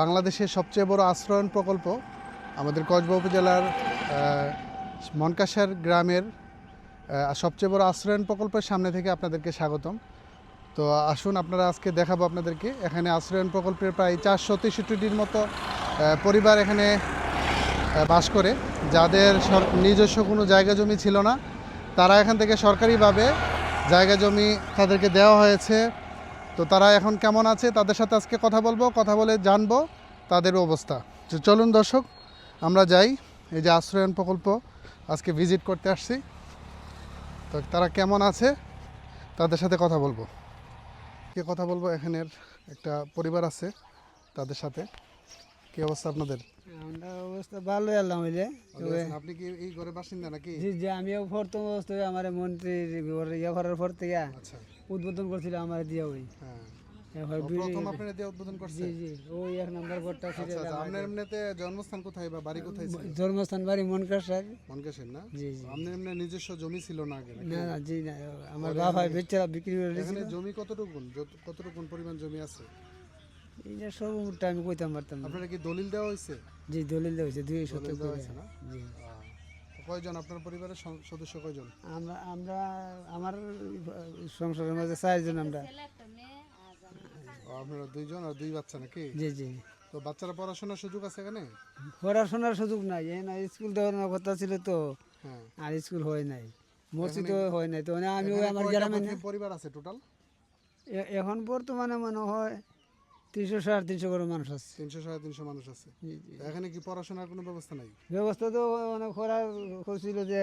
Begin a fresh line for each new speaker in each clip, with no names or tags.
বাংলাদেশের সবচেয়ে বড় আশ্রয়ণ প্রকল্প আমাদের কসবা উপজেলার মনকাশার গ্রামের সবচেয়ে বড় আশ্রয়ণ প্রকল্পের সামনে থেকে আপনাদেরকে স্বাগতম। তো আসুন আপনারা আজকে দেখাবো আপনাদেরকে। এখানে আশ্রয়ণ প্রকল্পের প্রায় চারশো তেষট্টিটির মতো পরিবার এখানে বাস করে। যাদের নিজস্ব কোনো জায়গা জমি ছিল না, তারা এখান থেকে সরকারিভাবে জায়গা জমি তাদেরকে দেওয়া হয়েছে। তো তারা এখন কেমন আছে তাদের সাথে আজকে কথা বলব কথা বলে জানব তাদের অবস্থা। তো চলুন দর্শক আমরা যাই। এই যে আশ্রয়ন প্রকল্প আজকে ভিজিট করতে আসছি। তো তারা কেমন আছে তাদের সাথে কথা বলব। কে কথা বলব? এখানের একটা পরিবার আছে তাদের সাথে। কি অবস্থা আপনাদের?
আমরা অবস্থা ভালোই আল্লাহ হইলে
ভালো? আপনি কি এই ঘরের বাসিন্দা নাকি?
জি যে আমিও প্রথম অবস্থায় আমার মন্ত্রীর ঘরে ইয়ে করার পর থেকে।
আচ্ছা।
উদ্বোধন করছিল আমার দিয়া ওই
হ্যাঁ প্রথম আপনারা দিয়ে উদ্বোধন করছে?
জি জি ওই এক নম্বর ঘরটা ছিল
আচ্ছা আচ্ছা আপনার এমনিতে জন্মস্থান কোথায় বা বাড়ি কোথায় ছিল?
জন্মস্থান বাড়ি
না?
জি জি।
আপনার এমনি নিজস্ব জমি ছিল না আগে
না না জি না আমার বাবা বেচারা বিক্রি করে
এখানে জমি পরিমাণ জমি আছে?
এইটা সব আমি কইতাম পারতাম
আপনারা কি দলিল দেওয়া হয়েছে
জি দলিল হয়েছে দুই শতক
দেওয়া হয়েছে না?
জি।
কয়জন আপনার পরিবারের সদস্য কয়জন?
আমরা আমরা আমার সংসারের মধ্যে চারজন আমরা।
আপনারা দুইজন আর দুই বাচ্চা নাকি?
জি জি।
তো বাচ্চারা পড়াশোনার সুযোগ আছে এখানে?
পড়াশোনার সুযোগ নাই এই না স্কুল দেওয়ার কথা ছিল তো
হ্যাঁ।
আর স্কুল হয় নাই মসজিদও হয় নাই তো আমি আমার গ্রামে
পরিবার আছে টোটাল
এখন বর্তমানে মনে হয় তিনশো সাড়ে তিনশো করে মানুষ আছে।
তিনশো সাড়ে তিনশো মানুষ আছে। এখানে কি পড়াশোনার কোনো ব্যবস্থা নাই?
ব্যবস্থা তো অনেক করার করছিল যে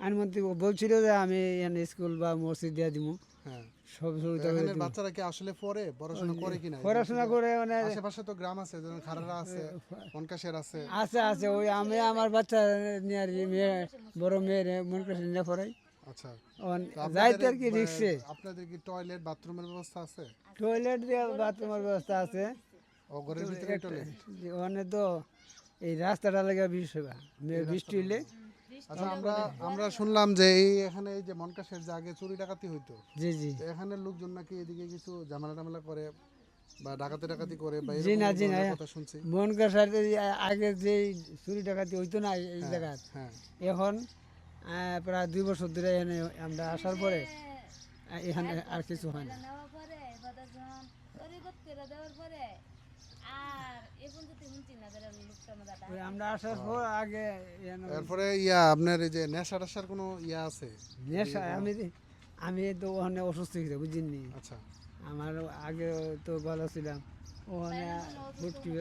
আইনমন্ত্রী বলছিল যে আমি এখানে স্কুল বা মসজিদ দিয়ে দিব
হ্যাঁ।
সব সুবিধা।
বাচ্চারা কি আসলে পড়ে? পড়াশোনা করে কিনা?
পড়াশোনা করে মানে
আশেপাশে তো গ্রাম আছে যেমন খারারা আছে কনকাশের আছে।
আছে আছে। ওই আমি আমার বাচ্চা নিয়ে আর মেয়ে বড় মেয়ের মন করে নিয়ে পড়াই।
আচ্ছা।
যাইতে আর কি রিক্সে।
আপনাদের কি টয়লেট বাথরুমের ব্যবস্থা আছে?
টয়লেট দিয়ে বাথরুমের ব্যবস্থা আছে।
ও ঘরের ভিতরে টয়লেট
ওখানে তো এই রাস্তাটা লেগে বৃষ্টি বৃষ্টি হইলে
আচ্ছা আমরা আমরা শুনলাম যে এই এখানে এই যে মনকাশের যে আগে চুরি ডাকাতি হইতো।
জি জি।
তো এখানের লোকজন নাকি এদিকে কিছু ঝামেলা টামেলা করে বা ডাকাতি ডাকাতি করে বা
জি না, জি না।
কথা শুনছি।
মনকার সাথে আগে যে চুরি ডাকাতি হইতো না এই- এই জায়গায়।
হ্যাঁ।
এখন প্রায় দুই বছর ধরে এখানে আমরা আসার পরে এখানে আর কিছু হয় না। আমরা আসার পর আগে
ইয়া আপনার এই যে নেশা টেশার কোনো ইয়া আছে?
নেশা আমি আমি তো ওখানে অসুস্থ বুঝিনি।
আচ্ছা।
আমার আগে তো ভালো ছিলাম ওখানে